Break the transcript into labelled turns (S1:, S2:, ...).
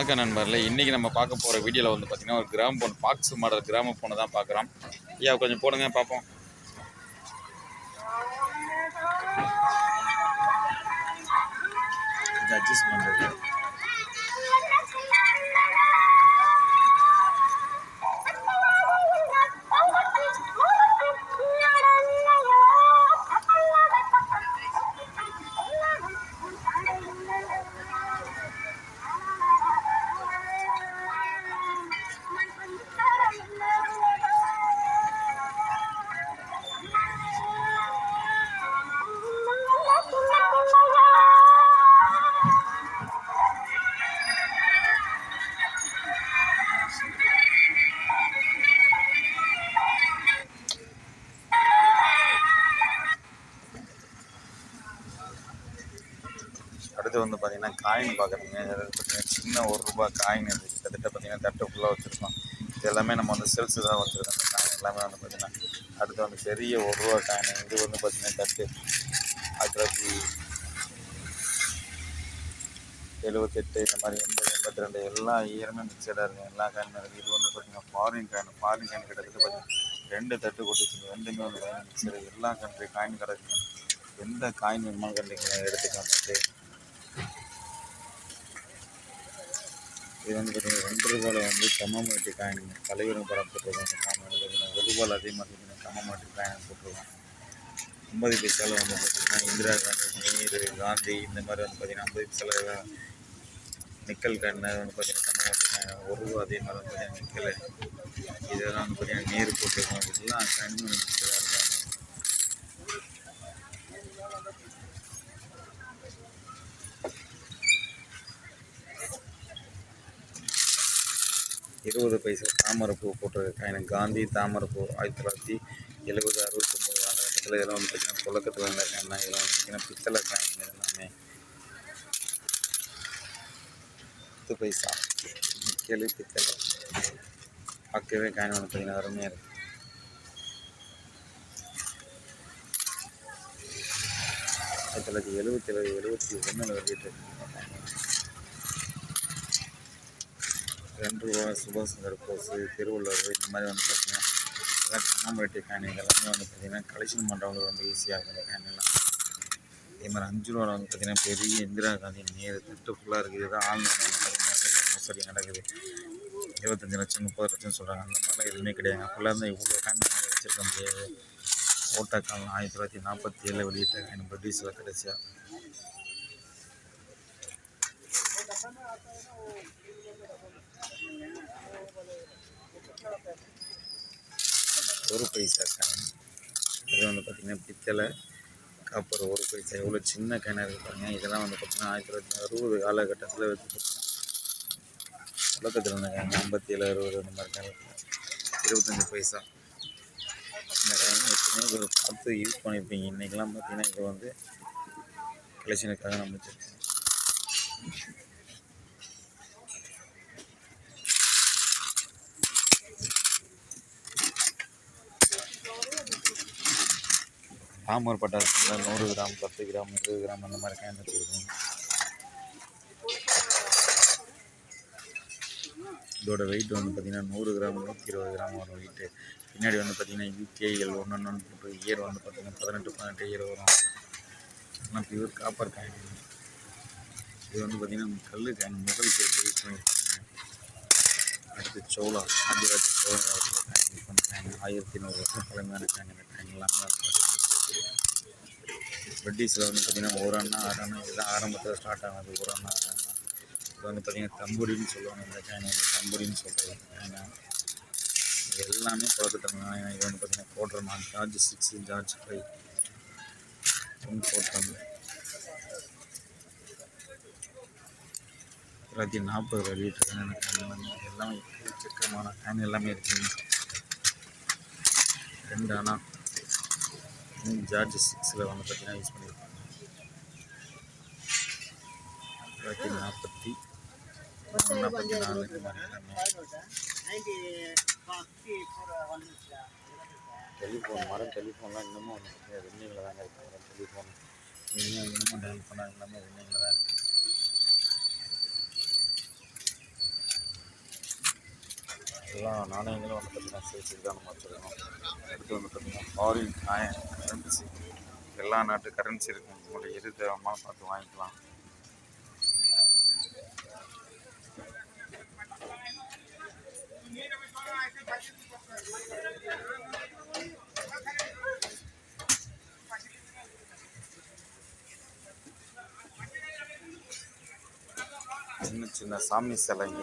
S1: வணக்கம் நண்பர்களே. இன்றைக்கி நம்ம பார்க்க போகிற வீடியோவில் வந்து பார்த்திங்கன்னா ஒரு கிராம போன் பாக்ஸ் மாடல் கிராம ஃபோனை தான் பார்க்குறோம். ஐயா கொஞ்சம் போடுங்க பார்ப்போம். அட்ஜஸ்ட் பண்ணுறது அடுத்து வந்து பார்த்தீங்கன்னா காயின் பார்க்குறீங்க அதாவது பார்த்தீங்கன்னா சின்ன ஒரு ரூபாய் காயின் இருக்குது கிட்டத்தட்ட பார்த்தீங்கன்னா தட்டு ஃபுல்லாக வச்சுருக்கோம். இது எல்லாமே நம்ம வந்து செல்ஸு தான் வச்சுருக்கோம். அந்த காயின் எல்லாமே வந்து பார்த்தீங்கன்னா அடுத்து வந்து பெரிய ஒரு ரூபா காயின் இது வந்து பார்த்தீங்கன்னா தட்டு ஆயிரத்தி எழுபத்தெட்டு இந்த மாதிரி எண்பது எண்பத்தி ரெண்டு எல்லா இயருமே மிக்சடாக இருக்கும் எல்லா காயினும் இருக்குது இது வந்து பார்த்தீங்கன்னா ஃபாரின் காயின் ஃபாரின் காயின் கிட்டத்தட்ட பார்த்தீங்கன்னா ரெண்டு தட்டு கொட்டிச்சு ரெண்டுமே வந்து காயின் மிக்சடு எல்லா கண்ட்ரி காயின் கிடக்குங்க எந்த காயின் வேணுமோ கண்டிப்பாக எடுத்துக்கலாம் இது வந்து பார்த்தீங்கன்னா ரெண்டு ரூபாயில் வந்து கம்மமாட்டி காயின் தலைவரும் படம் போட்டிருக்கோம் பார்த்தீங்கன்னா ஒரு ரூபாயில் அதே மாதிரி பார்த்தீங்கன்னா கம்மமாட்டி காயின் போட்டிருக்கோம் ஐம்பது பைசாவில் வந்து பார்த்தீங்கன்னா இந்திரா காந்தி நேரு காந்தி இந்த மாதிரி வந்து பார்த்தீங்கன்னா ஐம்பது பைசாவில் நிக்கல் காயின் வந்து பார்த்தீங்கன்னா கம்மமாட்டி காயின் ஒரு ரூபா அதே மாதிரி வந்து பார்த்திங்கன்னா நிக்கல். இதெல்லாம் வந்து பார்த்தீங்கன்னா நீர் போட்டிருக்கோம் இதெல்லாம் கண்ணு இருபது பைசா தாமரைப்பூ போட்டிருக்க காயின் காந்தி தாமரைப்பூ ஆயிரத்தி தொள்ளாயிரத்தி எழுபது அறுபத்தொம்போது காலகட்டத்தில் இதெல்லாம் வந்து பார்த்திங்கன்னா புழக்கத்தில் இருந்த இதெல்லாம் வந்து பார்த்திங்கன்னா பித்தளை காயின் எல்லாமே. பத்து பைசா. கேள்வி பித்தளை பார்க்கவே காயின் வந்து பார்த்திங்கன்னா அருமையாக இருக்குது ஆயிரத்தி தொள்ளாயிரத்தி எழுபத்தி ஏழு எழுபத்தி ஒன்றில் வெளியிட்டு ரெண்டு ரூபா சுபாஷ் சந்திர போஸ் திருவள்ளுவர் இந்த மாதிரி வந்து பார்த்திங்கன்னா எல்லாம் கண்ணாம்பேட்டை காயின் இதெல்லாமே வந்து பார்த்திங்கன்னா கலெக்ஷன் பண்ணுறவங்களுக்கு ரொம்ப ஈஸியாக இருக்கும் இந்த காயின் இதே மாதிரி அஞ்சு ரூபாவில் வந்து பார்த்திங்கன்னா பெரிய இந்திரா காந்தி நேர் தட்டு ஃபுல்லாக இருக்குது. இதுதான் ஆன்லைன் மோசடி நடக்குது. இருபத்தஞ்சி லட்சம் முப்பது லட்சம் சொல்கிறாங்க அந்த மாதிரிலாம் எதுவுமே கிடையாது. அப்போல்லாம் இருந்தால் இவ்வளோ காயின் வச்சுருக்க முடியாது. ஓட்டா காலம் ஆயிரத்தி தொள்ளாயிரத்தி நாற்பத்தி ஏழில் வெளியிட்ட எனக்கு பிரிட்டிஷில் கடைசியாக ஒரு பைசா காயின் இது வந்து பார்த்திங்கன்னா பித்தளை காப்பர் ஒரு பைசா எவ்வளோ சின்ன கிணறு இருப்பாங்க இதெல்லாம் வந்து பார்த்திங்கன்னா ஆயிரத்தி தொள்ளாயிரத்தி அறுபது காலகட்டத்தில் வச்சு பார்த்திங்கன்னா புழக்கத்தில் ஐம்பத்தி ஏழு அறுபது அந்த மாதிரி காலத்தில் இருபத்தஞ்சி பைசா. இந்த காயின் எப்பவுமே ஒரு பார்த்து யூஸ் பண்ணியிருப்பீங்க இன்றைக்கெல்லாம் பார்த்திங்கன்னா இது வந்து கலெக்ஷனுக்காக நம்ம வச்சுருக்கோம் தாமர் பட்டாசத்தில் நூறு கிராம் பத்து கிராம் இருபது கிராம் அந்த மாதிரி காயின் வச்சுருக்கோம். இதோட வெயிட் வந்து பார்த்திங்கன்னா நூறு கிராம் நூற்றி இருபது கிராம் வரும் வெயிட்டு பின்னாடி வந்து பார்த்திங்கன்னா யூகேஎல் ஒன்று ஒன்று போட்டு இயர் வந்து பார்த்திங்கன்னா பதினெட்டு பதினெட்டு இயர் வரும். ஆனால் பியூர் காப்பர் காயின் இது வந்து பார்த்திங்கன்னா கல் காயின் முதல் பேர் யூஸ் பண்ணியிருக்காங்க அடுத்து சோளா ஆதிராஜ சோழ காலத்தில் காயின் யூஸ் பண்ணுறாங்க ஆயிரத்தி நூறு வருஷம் பழமையான காயின் இந்த காயின் எல்லாமே. பிரிட்டிஷில் வந்து பார்த்திங்கன்னா ஒரு அண்ணா ஆறு அண்ணா இதுதான் ஆரம்பத்தில் ஸ்டார்ட் ஆனது. ஒரு அண்ணா ஆறு அண்ணா. இது வந்து பார்த்திங்கன்னா தம்புடின்னு சொல்லுவாங்க. இந்த காயின் தம்புடின்னு சொல்கிறது காயினை இது எல்லாமே ஏன்னா இது வந்து பார்த்திங்கன்னா கோட்ரமா George six George five one கோட்ரம் தொள்ளாயிரத்தி நாற்பது வெளியிட்டிருக்காங்க எனக்கு எல்லாமே சக்கரமான ஃபேன் எல்லாமே இருக்குங்க. ரெண்டு அண்ணா. ஜார்ஜ் சிக்ஸில் வந்து பார்த்திங்கன்னா யூஸ் பண்ணியிருக்காங்க தொள்ளாயிரத்தி நாற்பத்தி நாற்பத்தி நாலு இந்த மாதிரி டெலிஃபோன் மரம் டெலிஃபோன்லாம் இன்னமும் வந்து பார்த்தீங்கன்னா ரன்னிங்கில் தாங்க இருக்காங்க. டெலிஃபோன் இன்னும் இன்னமும் டெலிஃபோனாக எல்லாமே ரன்னிங்கில் தான் இருக்குது எல்லா நாணயங்களும் வந்து பார்த்திங்கன்னா சேர்த்து தான் நம்ம வச்சுருக்கோம். அடுத்து வந்து பார்த்திங்கன்னா ஃபாரின் காயின் கரன்சி எல்லா நாட்டு கரன்சி இருக்கும். உங்களுடைய எது தேவைமான பார்த்து வாங்கிக்கலாம். சின்ன சின்ன சாமி சிலைங்க